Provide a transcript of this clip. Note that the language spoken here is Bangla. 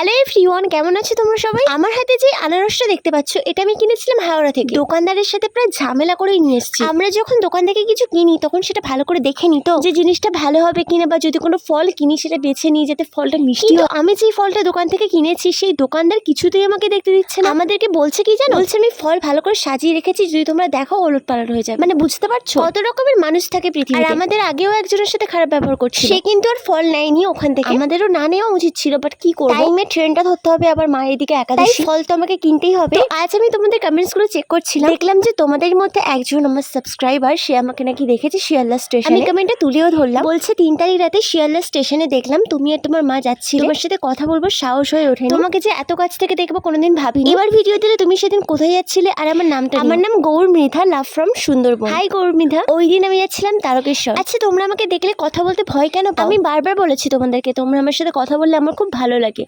হ্যালো এভরিওয়ান কেমন আছো তোমরা সবাই? আমার হাতে যে আনারসটা দেখতে পাচ্ছ এটা আমি কিনেছিলাম হাওড়া থেকে। দোকানদারের সাথে প্রায় ঝামেলা করেই নিয়ে এসেছি। আমরা যখন দোকান থেকে কিছু কিনি তখন সেটা ভালো করে দেখে নিই তো। যে জিনিসটা ভালো হবে কিনা বা যদি কোনো ফল কিনি সেটা বেছে নিই যাতে ফলটা মিষ্টি হয়। আমি যেই ফলটা দোকান থেকে কিনেছি সেই দোকানদার কিছুতেই আমাকে দেখতে দিচ্ছে না। আমাদেরকে বলছে কি জানো? বলছে আমি ফল ভালো করে সাজিয়ে রেখেছি যদি তোমরা দেখো ওলট পালট হয়ে যাবে। মানে বুঝতে পারছ? কত রকমের মানুষ থাকে পৃথিবীতে। আর আমাদের আগেও একজনের সাথে খারাপ ব্যবহার করছে সে কিন্তু আর ফল নেয়নি ওখান থেকে। আমাদেরও না নেওয়া উচিত ছিল বাট কি করব? ট্রেনটা ধরতে হবে আবার মায়ের দিকে একাদশী ফল তো আমাকে কিনতেই হবে। আজ আমি তোমাদের কমেন্টসগুলো চেক করছিলাম। দেখলাম যে তোমাদের মধ্যে একজন আমার সাবস্ক্রাইবার সে আমাকে নাকি দেখেছে শিয়ালদা স্টেশন আমি কমেন্টটা তুলেও ধরলাম। বলছে তিন তারিখ রাতে শিয়ালদা স্টেশনে দেখলাম তুমি আর তোমার মা যাচ্ছি তোমার সাথে কথা বলব সাহস হয়ে ওঠে তোমাকে যে এত কাছ থেকে দেখব কোনোদিন ভাবিনি। এবার ভিডিও দিলে তুমি সেদিন কোথায় যাচ্ছিলে আর আমার নামটা আমার নাম Gour Mridha love from Sundarban. Hi Gour Mridha ওই দিন আমি যাচ্ছিলাম তারকেশ্বর। আচ্ছা তোমরা আমাকে দেখলে কথা বলতে ভয় কেন আমি বারবার বলেছি তোমাদেরকে তোমরা আমার সাথে কথা বললে আমার খুব ভালো লাগে।